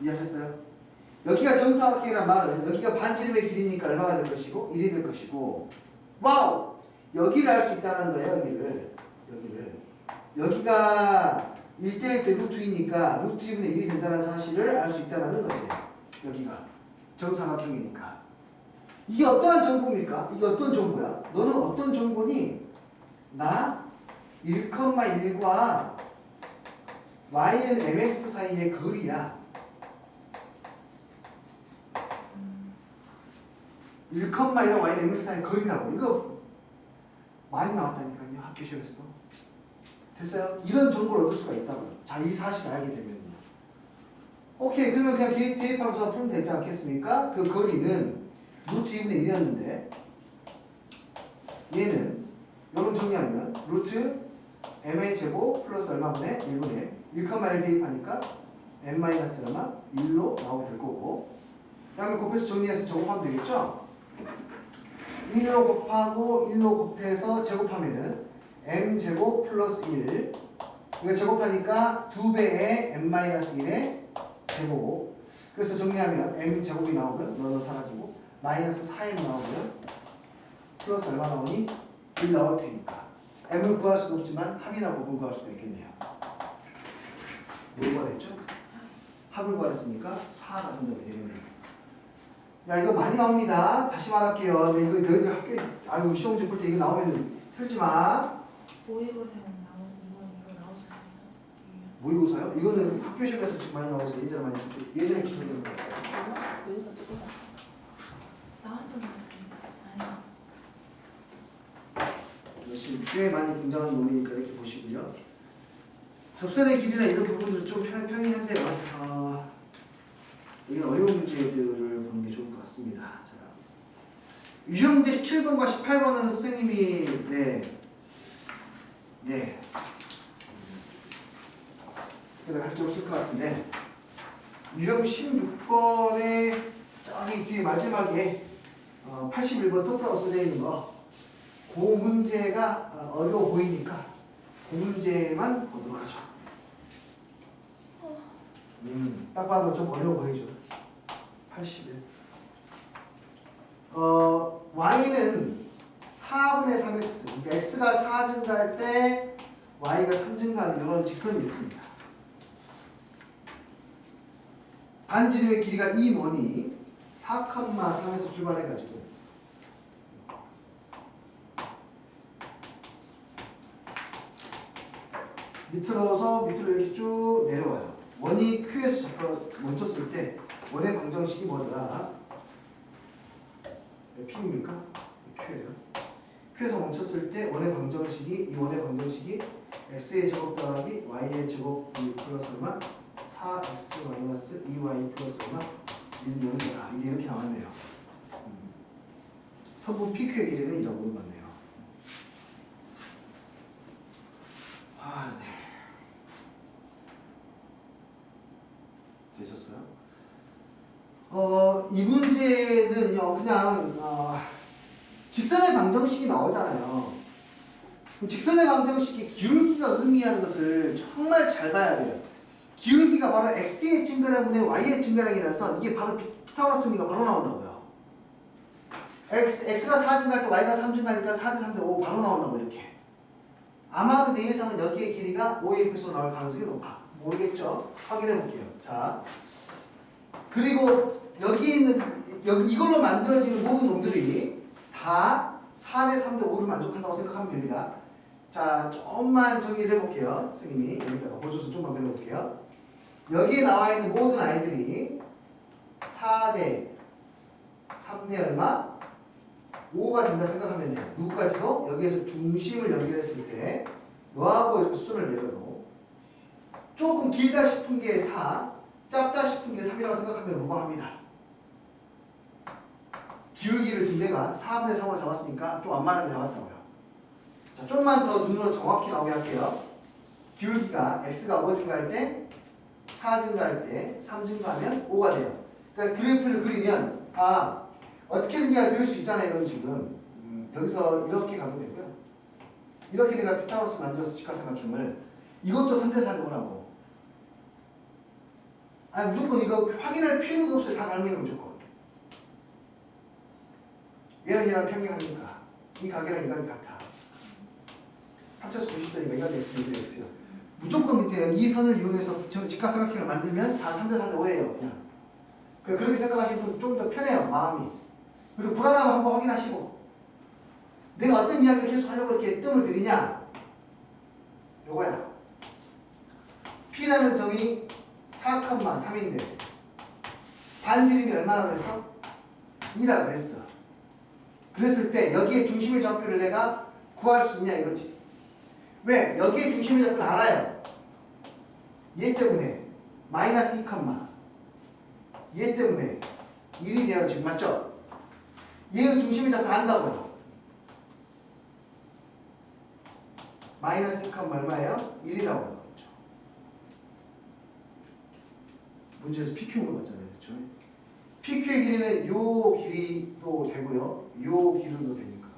이해하셨어요? 여기가 정사각형이란 말은 여기가 반지름의 길이니까 얼마가 될 것이고 1이 될 것이고 와우! 여기를 알 수 있다는 거예요 여기를 여기를 여기가 1대1 때 루트 2니까 루트 2분의 1이 된다는 사실을 알 수 있다는 거지 여기가 정사각형이니까 이게 어떠한 정보입니까? 이게 어떤 정보야? 너는 어떤 정보니? 나 1,1과 y는 mx 사이의 거리야 1,1과 y는 mx 사이의 거리라고 이거 많이 나왔다니까요 학교 시험에서도 됐어요? 이런 정보를 얻을 수가 있다고요 자 이 사실을 알게 되면요 오케이 그러면 그냥 대입, 대입하면서 풀면 되지 않겠습니까? 그 거리는 루트 2분의 1이었는데 얘는 요런 정리하면 루트 m의 제곱 플러스 얼마분의 1분의 1,1 대입하니까 m 마이너스 얼마 1로 나오게 될 거고 그 다음에 곱해서 정리해서 제곱하면 되겠죠? 1로 곱하고 1로 곱해서 제곱하면은 m 제곱 플러스 1 이거 제곱하니까 2배의 m 마이너스 1의 제곱. 그래서 정리하면 m 제곱이 나오면 너너 사라지고 마이너스 4m 나오고요 플러스 얼마 나오니? 1 나올 테니까. m을 구할 수는 없지만 합이나 곱을 구할 수도 있겠네요. 뭘 구하랬죠? 합을 구하랬으니까 4가 정답이 되겠네요 야 이거 많이 나옵니다 다시 말할게요 근데 이거 너희들 학교에 아유 시험지 볼때 이거 나오면 틀지 마 모의고사는 나온 이번 이거 나오셨나요? 모의고사요? 이거는 학교 시험에서 지금 많이 나와서 예전에 많이 기출, 예전에 기출되는 거예요 모의고사 찍고서 나왔던 것 같은데 아니 지금 꽤 많이 등장하는 놈이니까 이렇게 보시고요. 접선의 길이나 이런 부분들 좀 편, 편히 한데요. 어, 여기는 어려운 문제들을 보는 게 좋을 것 같습니다. 자, 유형제 17번과 18번은 선생님이 네, 네, 그래 할게 없을 것 같은데 유형 16번에 저기 뒤에 마지막에 어, 81번 토프라고 써져 있는 거. 그 문제가 어, 어려워 보이니까 그 문제만 보도록 하죠. 음, 딱 봐도 좀 어려워 보이죠. 81. 어, y는 4분의 3x, 그러니까 x가 4 증가할 때 y가 3 증가하는 이런 직선이 있습니다. 반지름의 길이가 2모니 4,3에서 출발해가지고 밑으로서 밑으로 이렇게 쭉 내려와요. 원이 Q에서 잡혀 멈췄을 때 원의 방정식이 뭐더라? 네, P입니까? Q예요. Q에서 멈췄을 때 원의 방정식이 이 원의 방정식이 x의 제곱 더하기 y의 제곱 플러스 얼마? 4x 마이너스 2y 플러스 얼마? 1 0이다 이게 이렇게 나왔네요. 음. 선분 PQ의 길이는 이라고 물어봤네요. 아, 네. 되셨어요? 어, 이 문제는요, 그냥, 어, 직선의 방정식이 나오잖아요. 직선의 방정식이 기울기가 의미하는 것을 정말 잘 봐야 돼요. 기울기가 바로 x의 증가량분의 y의 증가량이라서 이게 바로 피- 피타고라스 정리가 바로 나온다고요. x, x가 4 증가할 때 y가 3 증가하니까 4대 3대 5 바로 나온다고 이렇게. 아마도 내 예상은 여기의 길이가 5의 배수로 나올 가능성이 높아. 모르겠죠? 확인해 볼게요. 자. 그리고 여기 있는, 여기 이걸로 만들어지는 모든 놈들이 다 4대 3대 5를 만족한다고 생각하면 됩니다. 자, 조금만 정리를 해볼게요. 선생님이 여기다가 보조서 좀만 그려볼게요. 여기에 나와 있는 모든 아이들이 4대 3대 얼마? 5가 된다 생각하면 돼요. 누구까지도 여기에서 중심을 연결했을 때 너하고 이렇게 수를 내려도 조금 길다 싶은 게 4, 짧다 싶은 게 3이라고 생각하면 무방합니다. 기울기를 지금 내가 4분의 3으로 잡았으니까 좀 완만하게 잡았다고요. 자, 좀만 더 눈으로 정확히 나오게 할게요. 기울기가 x가 5 증가할 때, 4 증가할 때, 3 증가하면 5가 돼요. 그러니까 그래프를 그리면 아 어떻게든지 그릴 수 있잖아요. 이건 지금 음, 여기서 이렇게 가도 되고요. 이렇게 내가 피타고라스 만들어서 직각삼각형을 이것도 3대 4대 5라고 아니 무조건 이거 확인할 필요도 없어요. 다 닮으면 무조건. 얘랑 얘랑 평행하니까 이 각이랑 이 각이 같아. 합쳐서 90도니까 이가 x는 이가 x요. 무조건 밑에 이 선을 이용해서 저 직각삼각형을 만들면 다 3대 4대 5예요. 그냥. 그- 그렇게 생각하시면 좀 더 편해요. 마음이. 그리고 불안하면 한번 확인하시고 내가 어떤 이야기를 계속 하려고 이렇게 뜸을 들이냐 요거야. P라는 점이 4,3인데 반지름이 얼마나 그랬어? 2라고 했어. 그랬을 때 여기에 중심의 좌표를 내가 구할 수 있냐 이거지. 왜? 여기에 중심의 좌표는 알아요. 얘 때문에 마이너스 2, 얘 때문에 1이 돼요 지금 맞죠? 얘의 중심의 좌표 안다고요. 마이너스 2, 얼마예요? 1이라고요. 그렇죠? 문제에서 PQ 물어봤잖아요. 그렇죠? PQ의 길이는 요 길이도 되고요. 요 길이도 되니까.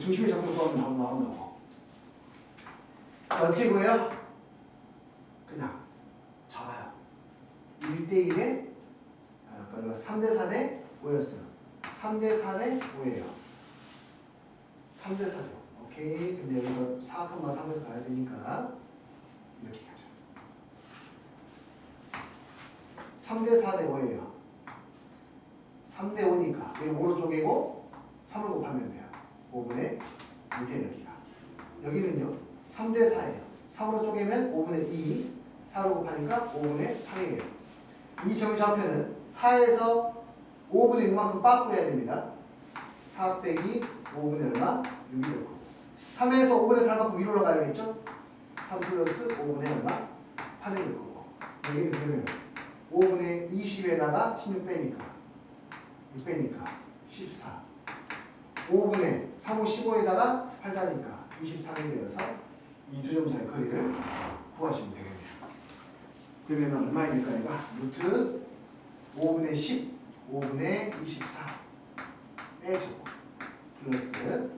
중심의 좌표 구하면 나오- 나온다고. 자, 어떻게 구해요? 그냥 적어요. 1대1에 아, 아까 3대 4대 5였어요. 3대 4대 5예요. 3대 4대 오케이. 근데 여기서 4, 3에서 가야 되니까 이렇게 가죠. 3대 4대 5예요. 3대 5니까 여기 5로 쪼개고 3을 곱하면 돼요. 5분의 6에 여기가. 여기는요. 3대 4예요. 3으로 쪼개면 5분의 2, 4로 곱하니까 5분의 8이에요. 이 점 좌표는 4에서 5분의 6만큼 빠꾸 해야 됩니다. 4 빼기 5분의 얼마? 6이 될 거고. 3에서 5분의 8만큼 위로 올라가야겠죠? 3 플러스 5분의 얼마? 8이 될 거고. 여기는 그러면 5분의 20에다가 16 빼니까 6 빼니까 14. 5분의 3, 5, 15에다가 8 자니까 23이 되어서 이 두 점 사이 거리를 구하시면 되겠네요. 그러면 얼마입니까? 얘가 루트 5분의 10, 5분의 24 빼주고 플러스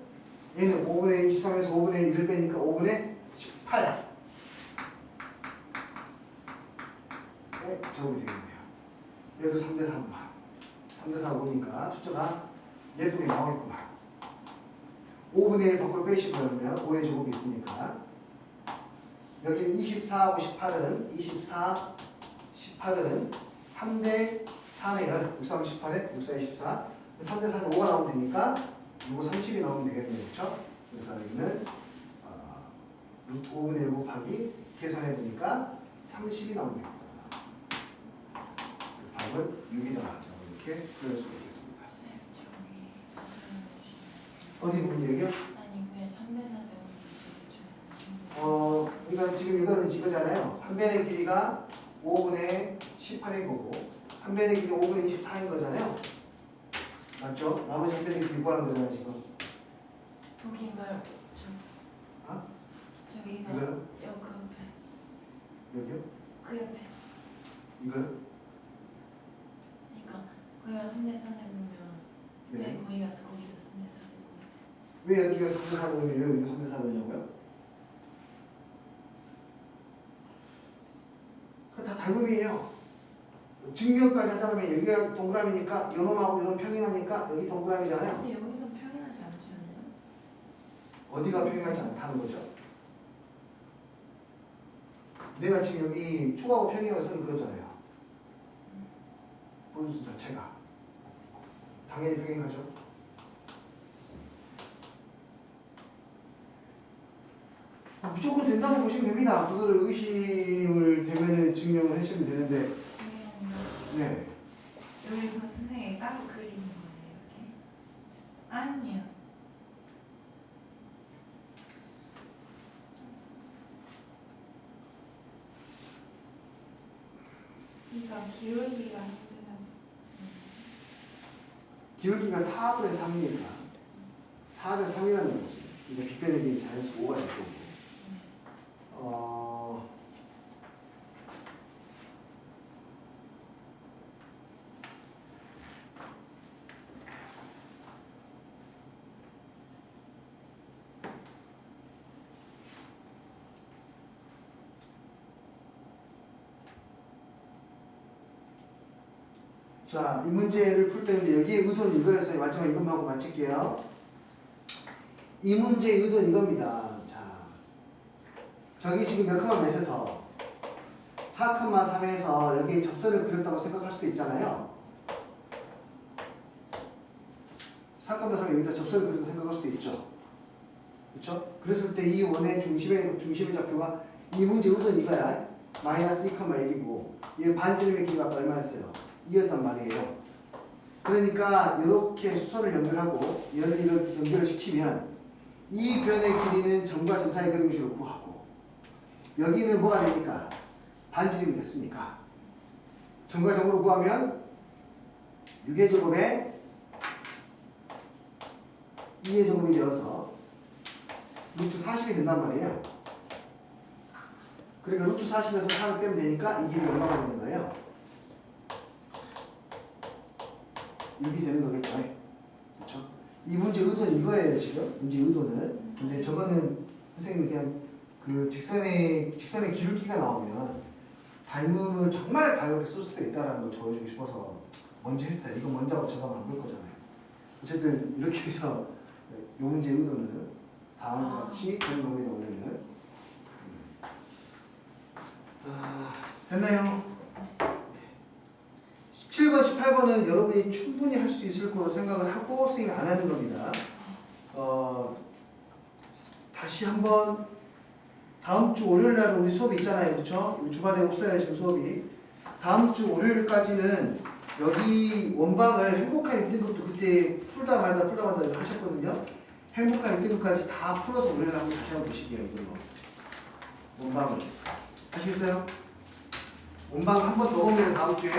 얘는 5분의 23에서 5분의 1을 빼니까 5분의 18 네, 적으면 되겠네요. 얘도 3대 4구만. 3대 4 보니까 숫자가 예쁘게 나오겠구만. 5분의 1 밖으로 빼시고 그러면 5의 제곱이 있으니까 여기는 24하고 18은 24, 18은 3대 4네요. 6, 3, 18에 6, 4, 24. 3대 4는 5가 나오면 되니까 이거 30이 나오면 되겠네요. 그렇죠? 그래서 여기는 어, 루트 5분의 1 곱하기 계산해 보니까 30이 나오면 되겠다. 답은 6이다. 이렇게 풀어줄 수가 있겠습니다. 어디 부분 얘기요? 아니 그냥 3대 4대 5 어, 그러니까 지금 이거는 이거잖아요. 한 변의 길이가 5분의 18인 거고, 한 변의 길이 5분의 24인 거잖아요. 맞죠? 나머지 한 변의 길이 구하는 거잖아요, 지금. 거기 말저 아? 저기가 이거요? 여그 옆에 여기요? 그 옆에 이거요? 그러니까 거기가 3대 4대 보면 왜 네. 거기가 거기도 3대 4대 왜 여기가 3대 4도면 왜 여기가 3대 4도냐고요? 그다 닮음이에요. 증명까지 하자면 여기가 동그라미니까 요놈하고 요놈 평행하니까 여기 동그라미잖아요. 근데 여기서 평행하지 않지 않나요? 어디가 평행하지 않다는 거죠? 내가 지금 여기 축하고 평행을 쓰는 그거잖아요. 분수 자체가 당연히 평행하죠. 아, 무조건 된다고 보시면 됩니다. 그거를 의심을 되면은 증명을 하시면 되는데, 선생님 네. 여기 그 선생님이 따로 그리는 거예요 이렇게? 아니요 그러니까 기울기가 기울기가 4분의 3이니까 4대 3이라는 거지. 이게 빗변의 자연수 5가 될 거고. 어, 자, 이 문제를 풀때 근데 여기에 의도는 이거였어요. 마지막 이것만 하고 마칠게요. 이 문제의 의도는 이겁니다. 자, 저기 지금 몇 컴마 몇에서 4,3에서 여기 접선을 그렸다고 생각할 수도 있잖아요. 4,3 여기다 접선을 그렸다고 생각할 수도 있죠. 그렇죠? 그랬을 때 이 원의 중심의 중심의 좌표가 이 문제 의도는 이거야. 마이너스 2,1이고 이 반지름의 길이가 얼마였어요? 2였단 말이에요. 그러니까 이렇게 수선을 연결하고 이렇게 연결을 시키면 이 변의 길이는 점과 점 사이 그림식으로 구하고 여기는 뭐가 되니까 반지름이 됐으니까 점과 점으로 구하면 6의 제곱에 2의 제곱이 되어서 루트 40이 된단 말이에요. 그러니까 루트 40에서 4를 빼면 되니까 이 길이 얼마가 되는 거예요? 6이 되는 거겠죠. 그렇죠? 이 문제 의도는 이거예요, 지금. 문제 의도는. 근데 저거는 선생님이 그냥 그 직선의 직선의 기울기가 나오면 닮음을 정말 다르게 쓸 수도 있다라는 걸 보여주고 싶어서 먼저 했어요. 이거 먼저 하고 저거 안볼 거잖아요. 어쨌든 이렇게 해서 이 문제 의도는 다음과 같이 그런 놈이 원래는 아, 됐나요? 17번, 18번은 여러분이 충분히 할 수 있을 거로 생각을 하고 선생님이 안 하는 겁니다. 어, 다시 한번 다음 주 월요일 날 우리 수업이 있잖아요. 그렇죠? 주말에 없어요, 지금 수업이. 다음 주 월요일까지는 여기 원방을 행복한 1등급도 그때 풀다 말다 풀다 말다 하셨거든요. 행복한 1등급까지 다 풀어서 월요일 날 한번 다시 한번 보시게요, 이걸로. 원방을. 하시겠어요? 원방 한 번더 봅니다, 다음 주에.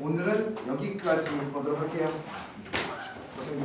오늘은 여기까지 보도록 할게요. 고생입니다.